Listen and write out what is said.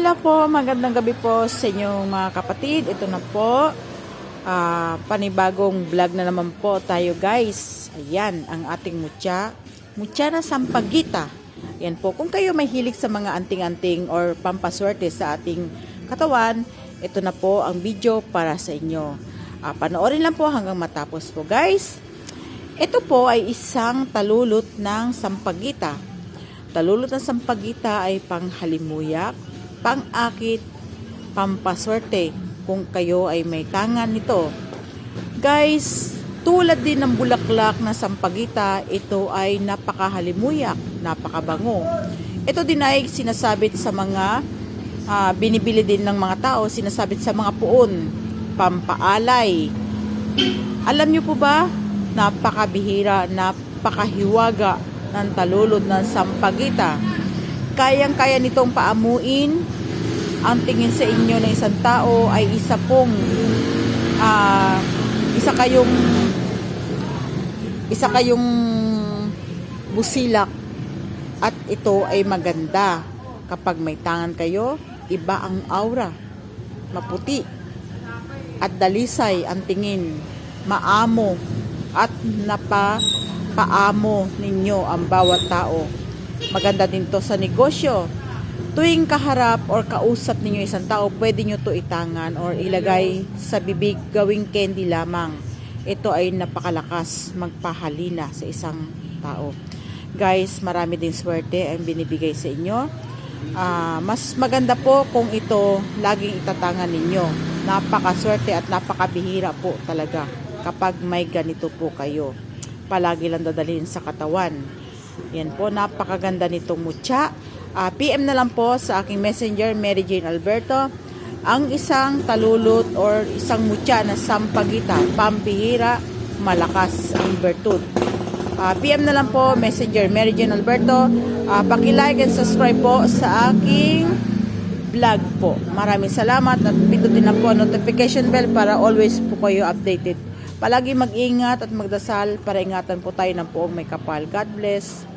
Hello po, magandang gabi po sa inyong mga kapatid. Ito na po, ah, panibagong vlog na naman po tayo guys. Ayan, ang ating mutya. Mutya na sampagita. Ayan po, kung kayo may hilig sa mga anting-anting or pampaswerte sa ating katawan, ito na po ang video para sa inyo. Ah, panoorin lang po hanggang matapos po guys. Ito po ay isang talulot ng sampagita. Talulot ng sampagita ay panghalimuyak, pangakit, pampaswerte kung kayo ay may tangan nito. Guys, tulad din ng bulaklak na sampagita, ito ay napakahalimuyak, napakabango. Ito din ay sinasabit sa mga ah, binibili din ng mga tao, sinasabit sa mga puon, pampaalay. Alam niyo po ba, napakabihira, napakahiwaga ng talulod ng sampagita. Kayang-kaya nitong paamuin. Ang tingin sa inyo ng isang tao ay isa pong ah, isa kayong isa kayong busilak at ito ay maganda. Kapag may tangan kayo iba ang aura. Maputi at dalisay ang tingin. Maamo at napapaamo ninyo ang bawat tao maganda din to sa negosyo tuwing kaharap or kausap ninyo isang tao, pwede nyo to itangan or ilagay sa bibig gawing candy lamang. Ito ay napakalakas magpahalina sa isang tao. Guys, marami din swerte ang binibigay sa inyo. Ah, mas maganda po kung ito laging itatangan ninyo. Napakaswerte at napakabihira po talaga kapag may ganito po kayo. Palagi lang dadalhin sa katawan. Yan po, napakaganda nitong mutya. Ah, PM na lang po sa aking messenger, Mary Jane Alberto, ang isang talulot or isang mutya na sampagita, pambihira, malakas ang bertud. Ah, PM na lang po, messenger, Mary Jane Alberto. Ah, paki-like and subscribe po sa aking vlog po. Maraming salamat at pindutin na po ang notification bell para always po kayo updated. Palagi mag-ingat at magdasal para ingatan po tayo ng poong may kapal. God bless.